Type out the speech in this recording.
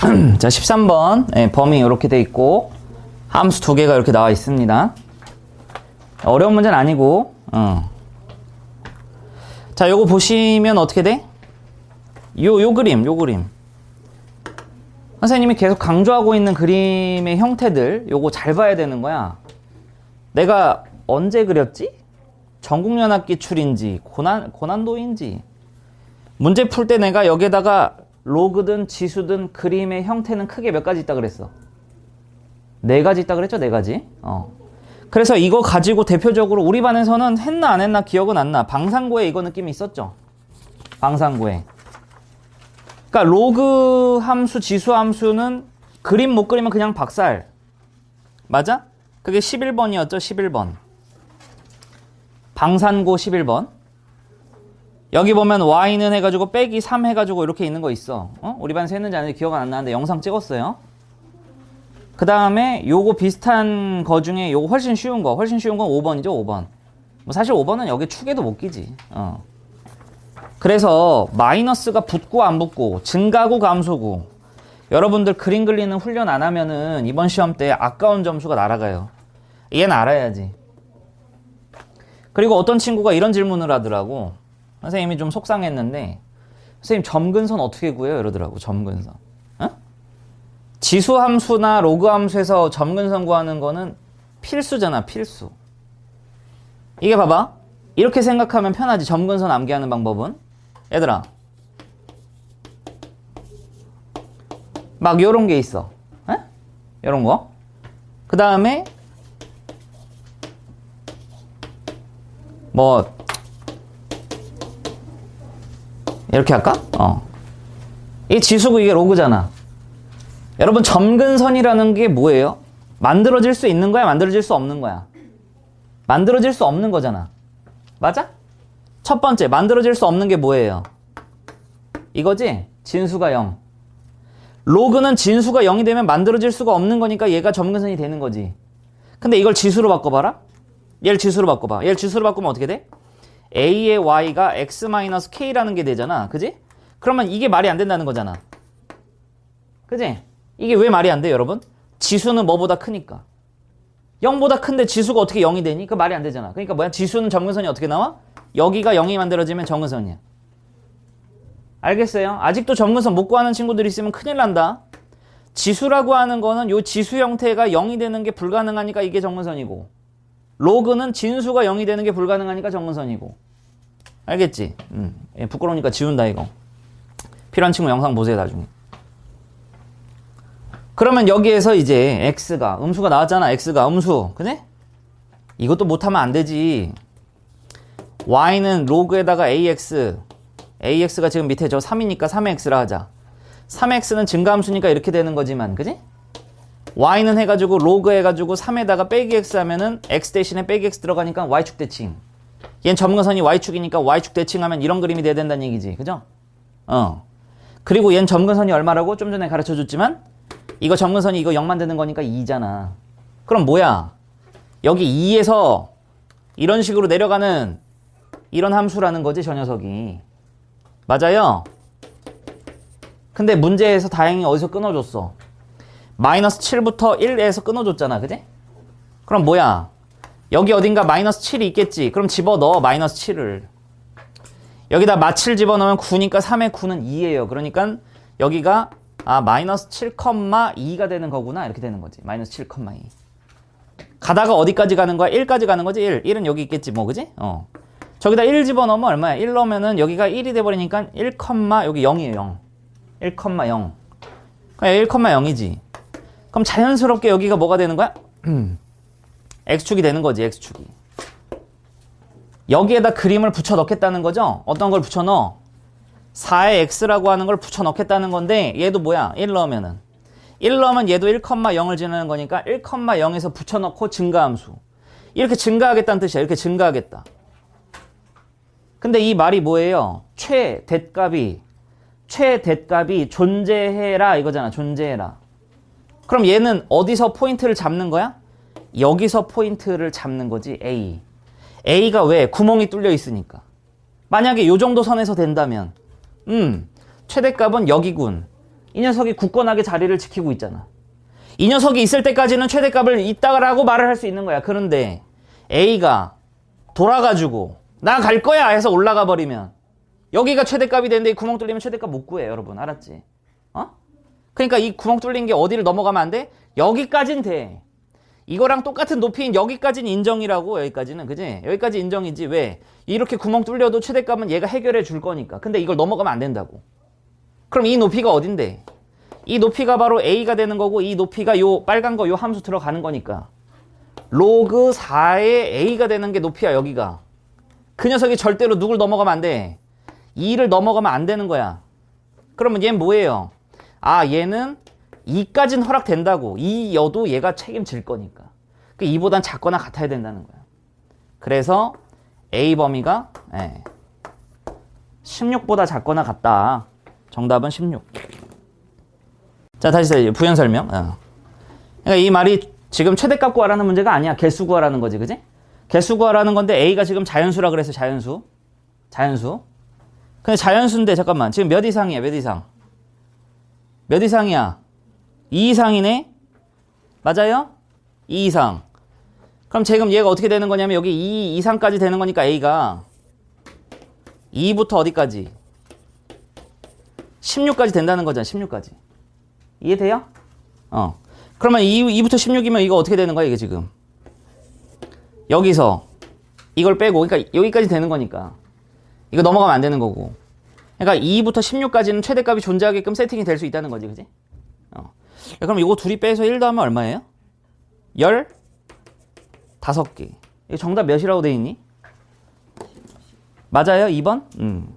자, 13번. 예, 범위 이렇게 돼 있고, 함수 두 개가 이렇게 나와 있습니다. 어려운 문제는 아니고, 어. 자, 요거 보시면 어떻게 돼? 요, 요 그림, 요 그림. 선생님이 계속 강조하고 있는 그림의 형태들, 요거 잘 봐야 되는 거야. 내가 언제 그렸지? 전국연합 기출인지, 고난, 고난도인지. 문제 풀 때 내가 여기에다가 로그든 지수든 그림의 형태는 크게 몇 가지 있다 그랬어? 네 가지 있다 그랬죠? 네 가지. 어. 그래서 이거 가지고 대표적으로 우리 반에서는 했나 안 했나 기억은 안 나. 방상고에 이거 느낌이 있었죠? 방상고에. 그러니까 로그 함수, 지수 함수는 그림 못 그리면 그냥 박살. 맞아? 그게 11번이었죠? 11번. 방산고 11번. 여기 보면 y는 해가지고 빼기 3 해가지고 이렇게 있는 거 있어. 어? 우리 반에서 했는지 안 했는지 기억은 안 나는데 영상 찍었어요. 그 다음에 요거 비슷한 거 중에 요거 훨씬 쉬운 거, 훨씬 쉬운 건 5번이죠, 5번. 뭐 사실 5번은 여기 축에도 못 끼지. 어. 그래서 마이너스가 붙고 안 붙고 증가고 감소고 여러분들 그림 그리는 훈련 안 하면은 이번 시험 때 아까운 점수가 날아가요. 얘는 알아야지. 그리고 어떤 친구가 이런 질문을 하더라고. 선생님이 좀 속상했는데 선생님 점근선 어떻게 구해요? 이러더라고. 점근선. 어? 지수 함수나 로그 함수에서 점근선 구하는 거는 필수잖아. 필수. 이게 봐봐. 이렇게 생각하면 편하지. 점근선 암기하는 방법은. 얘들아. 막 요런 게 있어. 에? 요런 거. 그 다음에 뭐 이렇게 할까? 어. 이 지수고 이게 로그잖아. 여러분 점근선이라는 게 뭐예요? 만들어질 수 있는 거야, 만들어질 수 없는 거야? 만들어질 수 없는 거잖아. 맞아? 첫 번째, 만들어질 수 없는 게 뭐예요? 이거지? 진수가 0. 로그는 진수가 0이 되면 만들어질 수가 없는 거니까 얘가 점근선이 되는 거지. 근데 이걸 지수로 바꿔봐라? 얘를 지수로 바꿔봐. 얘를 지수로 바꾸면 어떻게 돼? A의 y가 x-k라는 게 되잖아. 그지? 그러면 이게 말이 안 된다는 거잖아. 그지? 이게 왜 말이 안 돼, 여러분? 지수는 뭐보다 크니까. 0보다 큰데 지수가 어떻게 0이 되니? 그 말이 안 되잖아. 그러니까 뭐야? 지수는 점근선이 어떻게 나와? 여기가 0이 만들어지면 점근선이야. 알겠어요? 아직도 점근선 못 구하는 친구들 있으면 큰일 난다. 지수라고 하는 거는 요 지수 형태가 0이 되는 게 불가능하니까 이게 점근선이고 로그는 진수가 0이 되는 게 불가능하니까 점근선이고. 알겠지? 음, 예, 부끄러우니까 지운다 이거. 필요한 친구 영상 보세요 나중에. 그러면 여기에서 이제 x가 음수가 나왔잖아 x가. 음수. 그네? 이것도 못하면 안 되지. y는 로그에다가 ax. ax가 지금 밑에 저 3이니까 3x라 하자. 3x는 증가함수니까 이렇게 되는 거지만 그지? Y는 해가지고 로그 해가지고 3에다가 빼기 x 하면은 x 대신에 빼기 x 들어가니까 y축 대칭. 얘는 점근선이 y축이니까 y축 대칭하면 이런 그림이 돼야 된다는 얘기지. 그죠? 어. 그리고 얘는 점근선이 얼마라고? 좀 전에 가르쳐 줬지만 이거 점근선이 이거 0 만드는 거니까 2잖아. 그럼 뭐야? 여기 2에서 이런 식으로 내려가는 이런 함수라는 거지 저 녀석이. 맞아요? 근데 문제에서 다행히 어디서 끊어줬어 마이너스 7부터 1에서 끊어줬잖아 그지? 그럼 뭐야? 여기 어딘가 마이너스 7이 있겠지. 그럼 집어넣어 마이너스 7을. 여기다 마7 집어넣으면 9니까 3의 9는 2예요. 그러니까 여기가 아 마이너스 7,2가 되는 거구나. 이렇게 되는 거지. 마이너스 7,2 가다가 어디까지 가는 거야? 1까지 가는 거지? 1 1은 여기 있겠지 뭐 그지? 어. 저기다 1 집어넣으면 얼마야? 1 넣으면은 여기가 1이 돼버리니까 1, 여기 0이에요 0 1,0 그냥 1,0이지 그럼 자연스럽게 여기가 뭐가 되는 거야? x축이 되는 거지, x축이. 여기에다 그림을 붙여 넣겠다는 거죠? 어떤 걸 붙여 넣어? 4의 x라고 하는 걸 붙여 넣겠다는 건데 얘도 뭐야? 1 넣으면은 1 넣으면 얘도 1,0을 지나는 거니까 1,0에서 붙여 넣고 증가함수. 이렇게 증가하겠다는 뜻이야. 이렇게 증가하겠다. 근데 이 말이 뭐예요? 최대값이 최대값이 존재해라 이거잖아. 존재해라. 그럼 얘는 어디서 포인트를 잡는 거야? 여기서 포인트를 잡는 거지, A. A가 왜? 구멍이 뚫려 있으니까. 만약에 요 정도 선에서 된다면, 음, 최대값은 여기군. 이 녀석이 굳건하게 자리를 지키고 있잖아. 이 녀석이 있을 때까지는 최대값을 있다라고 말을 할 수 있는 거야. 그런데 A가 돌아가지고 나 갈 거야 해서 올라가 버리면 여기가 최대값이 되는데 이 구멍 뚫리면 최대값 못 구해 여러분 알았지? 어? 그러니까 이 구멍 뚫린 게 어디를 넘어가면 안 돼? 여기까진 돼. 이거랑 똑같은 높이인 여기까지는 인정이라고 여기까지는 그지? 여기까지 인정이지 왜? 이렇게 구멍 뚫려도 최대값은 얘가 해결해 줄 거니까. 근데 이걸 넘어가면 안 된다고. 그럼 이 높이가 어딘데? 이 높이가 바로 a가 되는 거고 이 높이가 요 빨간 거 요 함수 들어가는 거니까 로그 4의 a가 되는 게 높이야 여기가. 그 녀석이 절대로 누굴 넘어가면 안 돼. 2를 넘어가면 안 되는 거야. 그러면 얘는 뭐예요? 아 얘는 2까지는 허락된다고. 2여도 얘가 책임질 거니까. 그 2보단 작거나 같아야 된다는 거야. 그래서 A 범위가 예, 16보다 작거나 같다. 정답은 16. 자 다시 부연 설명. 어. 그러니까 이 말이 지금 최대값 구하라는 문제가 아니야. 개수 구하라는 거지, 그지? 개수 구하라는 건데 A가 지금 자연수라 그래서 자연수. 자연수. 근데 자연수인데 잠깐만 지금 몇 이상이야? 몇 이상? 몇 이상이야? 2 이상이네? 맞아요? 2 이상. 그럼 지금 얘가 어떻게 되는 거냐면 여기 2 이상까지 되는 거니까 A가 2부터 어디까지? 16까지 된다는 거잖아. 16까지. 이해돼요? 어. 그러면 2, 2부터 16이면 이거 어떻게 되는 거야, 이게 지금? 여기서 이걸 빼고, 그러니까 여기까지 되는 거니까. 이거 넘어가면 안 되는 거고. 그러니까 2부터 16까지는 최대값이 존재하게끔 세팅이 될 수 있다는 거지, 그지? 어. 야, 그럼 이거 둘이 빼서 1 더하면 얼마예요? 10? 다섯 개. 이거 정답 몇이라고 돼 있니? 맞아요? 2번? 음.